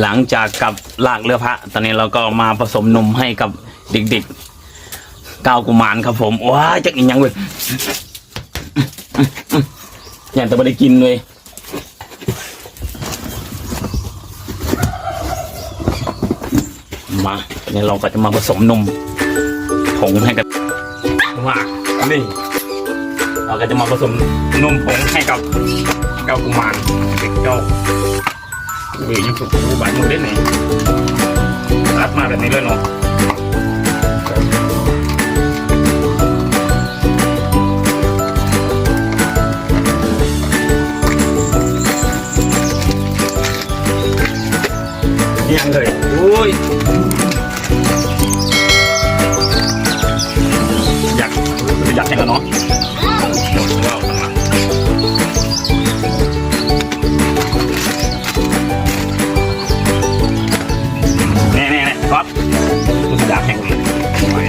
หลังจากกับลากเรือพระ ตอนนี้เราก็มาผสมนมให้กับเด็กๆก้าวกุมารครับผมว้าจักอีกยังเว้ยอย่างแต่ไม่ได้กินเลยมาเนี่ยเราก็จะมาผสมนมผงให้กับว่านี่เราก็จะมาผสมนมผงให้กับเก้ากุมารเด็กเจ้า เฮ้ยยังฝึกรู้บาดมือได้ไหนรัดมาแบบนี้เลยเนาะยังเลยโอ้ยอยากอยากแข่งกันเนาะับสุดยากแข่งเลย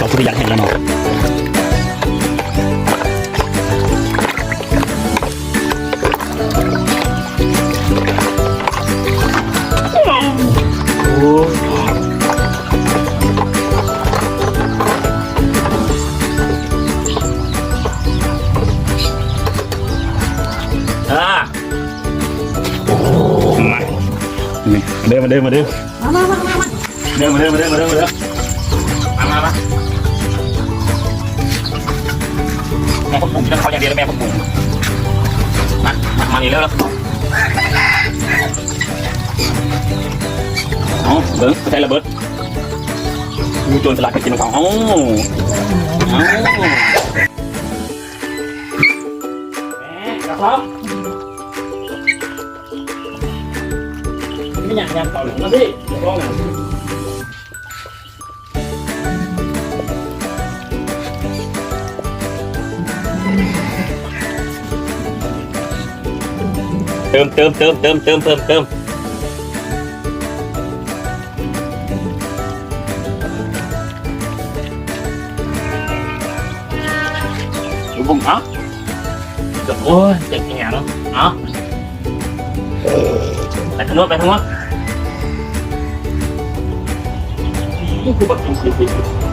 สองคุณอยากแข่งแล้วเนาะ นี่เดินมาเดินมาเดินมามามามาเดินมาเดินมาเดินมาเดินมาเดินมามามาแม่พวกปุ่มจะเขาอย่างเดียวแม่พวกปุ่มมามามานี่เร็วๆเอาเบิ้งใช้ระเบิดมีโจรสลัดไปกินของเขาอ้าเอ้าแม่กระเพาะ ไม่อยากยามเก่าหรือมาสิเดี๋ยวร้อ ไปทางโน้นไปทางโน้นนี่คือบักกินสิ